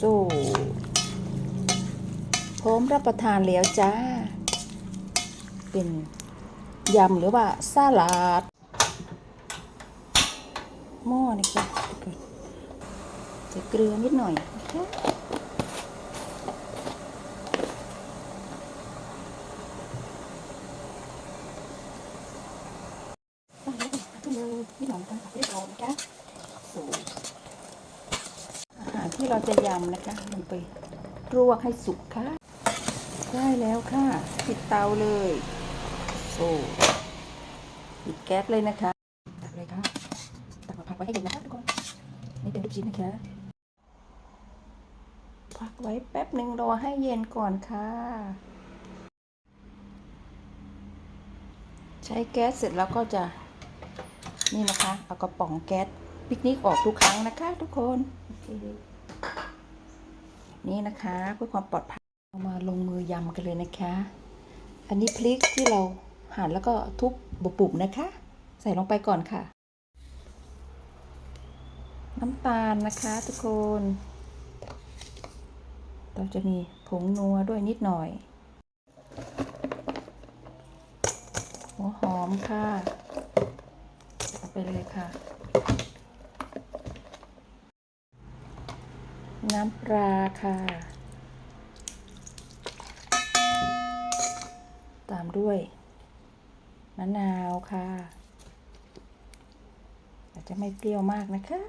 สู้ พร้อมรับประทานแล้วจ้า เป็นยำหรือว่าสลัดหม้อนี่ค่ะใส่เกลือนิดหน่อยนะคะที่หลังกันเรียบร้อยนะคะสู ที่เราจะยำนะคะลงไปลวกให้สุกค่ะ ได้แล้วค่ะ ปิดเตาเลยโอ้ปิดแก๊สเลยนะคะตักเลยค่ะตักมาพักไว้ให้เย็นนะคะทุกคนนี่เป็นลูกชิ้นนะคะพักไว้แป๊บหนึ่งรอให้เย็นก่อนค่ะ ใช้แก๊สเสร็จแล้วก็จะนี่นะคะ เอากระป๋องแก๊สปิกนิกออกทุกครั้งนะคะทุกคนโอเค นี่นะคะเพื่อความปลอดภัยเรามาลงมือยำกันเลยนะคะ อันนี้พริกที่เราหั่นแล้วก็ทุบบุบๆนะคะ ใส่ลงไปก่อนค่ะ น้ำตาลนะคะทุกคน เราจะมีผงนัวด้วยนิดหน่อยหัวหอมค่ะ เอาไปเลยค่ะ น้ำปลาค่ะ ตามด้วย มะนาวค่ะ อาจจะไม่เปรี้ยวมากนะคะ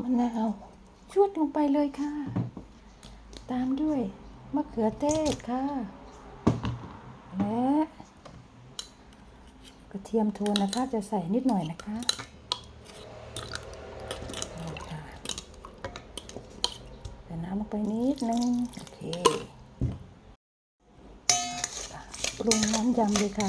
มะนาวชวดลงไปเลยค่ะ ตามด้วยมะเขือเทศค่ะและ กระเทียมโทนนะคะจะใส่นิดหน่อยนะคะเอาค่ะใส่น้ำลงไปนิดนึงโอเคปรุงน้ำยำเลยค่ะ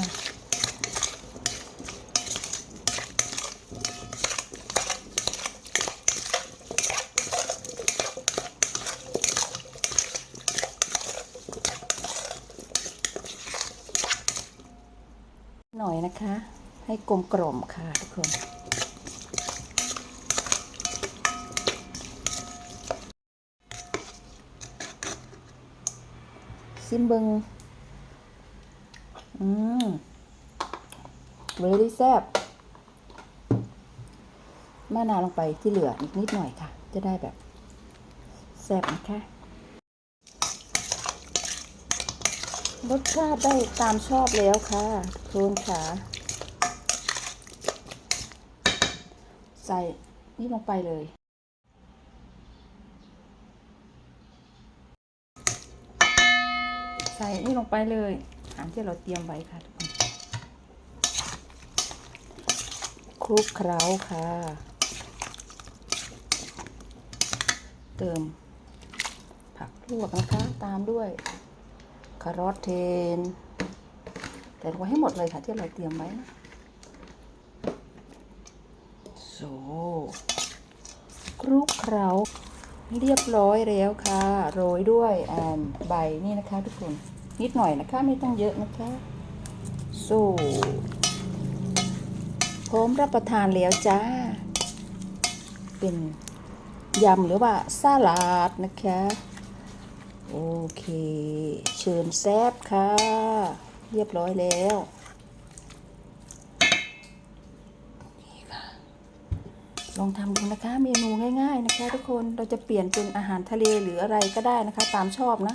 หน่อยนะคะ ให้กลมกล่อมค่ะทุกคน ซิมเบิงอืมเ e รี่แซบมะนาวลงไปที่เหลืออีกนิดหน่อยค่ะ จะได้แบบแซบนะคะ รสชาติได้ตามชอบแล้วค่ะทุกคนค่ะใส่นี่ลงไปเลย ใส่นี่ลงไปเลยอาหารที่เราเตรียมไว้ค่ะทุกคนคลุกเคล้าค่ะ เติมผักลวกนะคะ ตามด้วย คารอทเทนแต่ลงไว้ให้หมดเลยค่ะที่เราเตรียมไว้นะโซคลุกเคล้าเรียบร้อยแล้วค่ะ โรยด้วยแอ่าใบนี่นะคะทุกคน นิดหน่อยนะคะ ไม่ต้องเยอะนะคะโซพร้อมรับประทานแล้วจ้า เป็นยำหรือว่าสลัดนะคะ โอเค เชิญแซบค่ะ เรียบร้อยแล้วนี่ค่ะลองทำดูนะคะ เมนูง่าย ๆ นะคะ ทุกคนเราจะเปลี่ยนเป็นอาหารทะเลหรืออะไรก็ได้นะคะ ตามชอบนะ